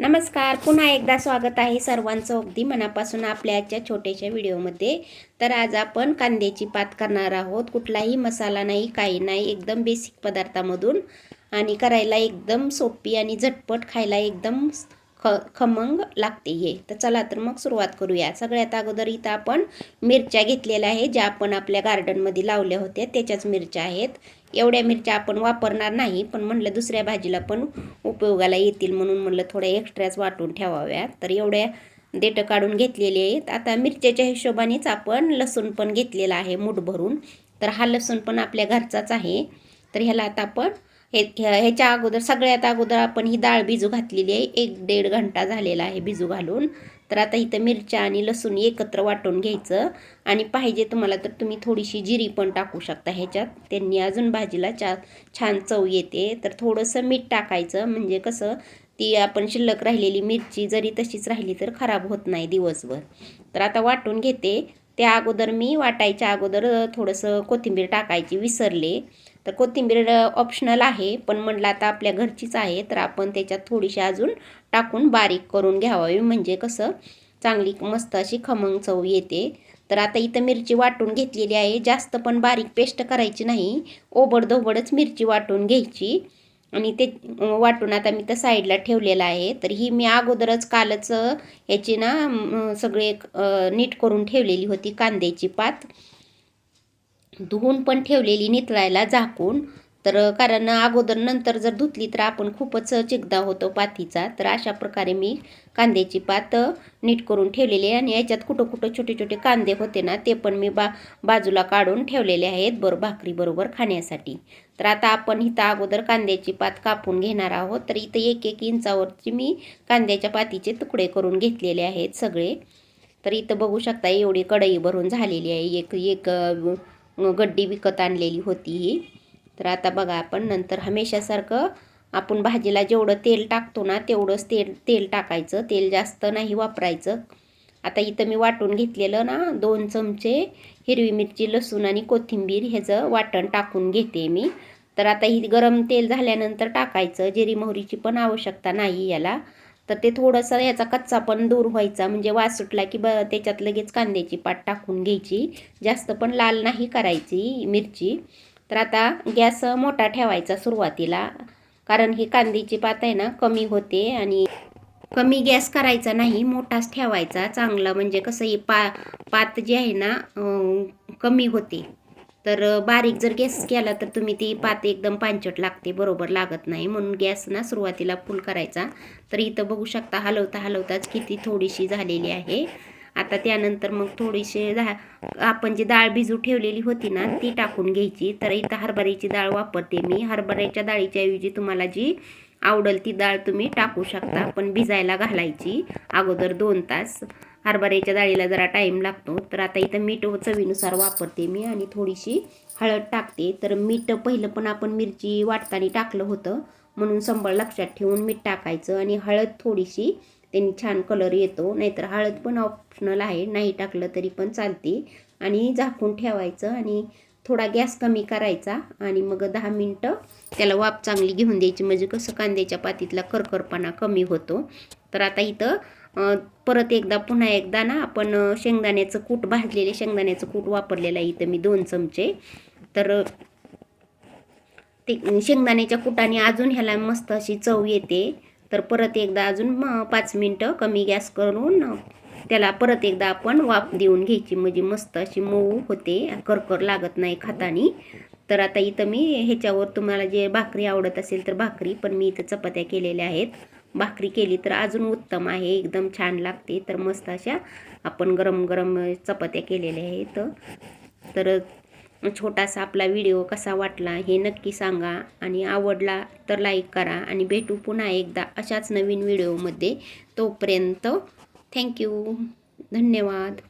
नमस्कार पुन्हा एकदा स्वागत आहे सर्वांचं अगदी मनापासून आपल्या आजच्या छोट्याशा व्हिडिओमध्ये. तर आज आपण कांद्याची पात करणार आहोत. कुठलाही मसाला नाही काही नाही एकदम बेसिक पदार्थामधून. आणि करायला एकदम सोपी आणि झटपट खायला एकदम ख खमंग लागते हे. तर चला तर मग सुरुवात करूया. सगळ्यात अगोदर इथं आपण मिरच्या घेतलेल्या आहे ज्या आपण आपल्या गार्डनमध्ये लावल्या होत्या. त्याच्याच मिरच्या आहेत. एवढ्या मिरच्या आपण वापरणार नाही पण म्हणलं दुसऱ्या भाजीला पण उपयोगाला येतील म्हणून म्हणलं थोड्या एक्स्ट्राच वाटून ठेवाव्या. तर एवढ्या देठं काढून घेतलेली आहेत. आता मिरच्याच्या हिशोबानेच आपण लसूण पण घेतलेला आहे मूठ भरून. तर हा लसूण पण आपल्या घरचाच आहे. तर ह्याला आता आपण हे ह्याच्या अगोदर सगळ्यात अगोदर आपण ही डाळ भिजू घातलेली आहे. एक दीड घंटा झालेला आहे भिजू घालून. तर आता इथं मिरच्या आणि लसूण एकत्र वाटून घ्यायचं. आणि पाहिजे तुम्हाला तर तुम्ही थोडीशी जिरी पण टाकू शकता ह्याच्यात. त्यांनी अजून भाजीला चा छान चव येते. तर थोडंसं मीठ टाकायचं. म्हणजे कसं ती आपण शिल्लक राहिलेली मिरची जरी तशीच राहिली तर खराब होत नाही दिवसभर. तर आता वाटून घेते. त्या अगोदर मी वाटायच्या अगोदर थोडंसं कोथिंबीर टाकायची विसरले. तर कोथिंबीर ऑप्शनल आहे पण म्हटलं आता आपल्या घरचीच आहे तर आपण त्याच्यात थोडीशी अजून टाकून बारीक करून घ्यावी म्हणजे कसं चांगली मस्त अशी खमंग चव येते. तर आता इथं मिरची वाटून घेतलेली आहे. जास्त पण बारीक पेस्ट करायची नाही. ओबडधोबडच मिरची वाटून घ्यायची. आणि ते वाटून आता मी तर साईडला ठेवलेलं आहे. तर ही मी अगोदरच कालच ह्याची ना सगळे नीट करून ठेवलेली होती कांद्याची पात. धुवून पण ठेवलेली नितळायला झाकून. तर कारण अगोदर नंतर जर धुतली तर आपण खूपच चिकदा होतो पातीचा. तर अशा प्रकारे मी कांद्याची पात नीट करून ठेवलेली आहे आणि याच्यात कुठं कुठं छोटे छोटे कांदे होते ना ते पण मी बा बाजूला काढून ठेवलेले आहेत बर भाकरीबरोबर खाण्यासाठी. तर आता आपण इथं अगोदर कांद्याची पात कापून घेणार आहोत. तर इथं एक एक इंचावरची मी कांद्याच्या पातीचे तुकडे करून घेतलेले आहेत सगळे. तर इथं बघू शकता एवढी कढई भरून झालेली आहे. एक एक गड्डी विकत आणलेली होती ही. तर आता बघा आपण नंतर हमेशासारखं आपण भाजीला जेवढं तेल टाकतो ना तेवढंच तेल तेल टाकायचं. तेल जास्त नाही वापरायचं. आता इथं मी वाटून घेतलेलं ना दोन चमचे हिरवी मिरची लसूण आणि कोथिंबीर ह्याचं वाटण टाकून घेते मी. तर आता ही गरम तेल झाल्यानंतर टाकायचं. जिरी मोहरीची पण आवश्यकता नाही याला. तर ते थोडंसं याचा कच्चा पण दूर व्हायचा. म्हणजे वास सुटला की ब त्याच्यात लगेच कांद्याची पाट टाकून घ्यायची. जास्त पण लाल नाही करायची मिरची. तर आता गॅस मोठा ठेवायचा सुरुवातीला. कारण ही कांद्याची पात आहे ना कमी होते आणि कमी गॅस करायचा नाही मोठाच ठेवायचा. चांगला म्हणजे कसं ही पा पात जी आहे ना कमी होते. तर बारीक जर गॅस केला तर तुम्ही ती पात एकदम पांचट लागते बरोबर लागत नाही. म्हणून गॅस ना सुरुवातीला फुल करायचा. तर इथं बघू शकता हलवता हलवताच किती थोडीशी झालेली आहे. आता त्यानंतर मग थोडीशी दा आपण जी डाळ भिजू ठेवलेली होती ना ती टाकून घ्यायची. तर इथं हरभऱ्याची डाळ वापरते मी. हरभऱ्याच्या डाळीच्या ऐवजी तुम्हाला जी आवडेल ती डाळ तुम्ही टाकू शकता. पण भिजायला घालायची अगोदर दोन तास. हरभऱ्याच्या डाळीला जरा टाईम लागतो. तर आता इथं मीठ चवीनुसार वापरते मी आणि थोडीशी हळद टाकते. तर मीठ पहिलं पण आपण मिरची वाटताना टाकलं होतं. म्हणून संबळ लक्षात ठेवून मीठ टाकायचं आणि हळद थोडीशी त्यांनी छान कलर येतो. नाहीतर हळद पण ऑप्शनल आहे. नाही टाकलं तरी पण चालते. आणि झाकून ठेवायचं आणि थोडा गॅस कमी करायचा आणि मग दहा मिनटं त्याला वाफ चांगली घेऊन द्यायची. म्हणजे कसं कांद्याच्या पातीतला करकरपणा कमी होतो. तर आता इथं परत एकदा पुन्हा एकदा ना आपण शेंगदाण्याचं कूट भाजलेले शेंगदाण्याचं कूट वापरलेलं आहे इथं मी दोन चमचे. तर ते शेंगदाण्याच्या कुटाने अजून ह्याला मस्त अशी चव येते. तर परत एकदा अजून पाच मिनटं कमी गॅस करून त्याला परत एकदा आपण वाफ देऊन घ्यायची. म्हणजे मस्त अशी मऊ होते करकर लागत नाही खातानी. तर आता इथं मी ह्याच्यावर तुम्हाला जे भाकरी आवडत असेल तर भाकरी पण मी इथं चपात्या केलेल्या आहेत. भाकरी केली तर अजून उत्तम आहे एकदम छान लागते. तर मस्त अशा आपण गरम गरम चपात्या केलेल्या आहेत. तर छोटासा आपला व्हिडिओ कसा वाटला हे नक्की सांगा आणि आवडला तर लाईक करा आणि भेटू पुन्हा एकदा अशाच नवीन व्हिडिओमध्ये. तोपर्यंत थँक्यू धन्यवाद.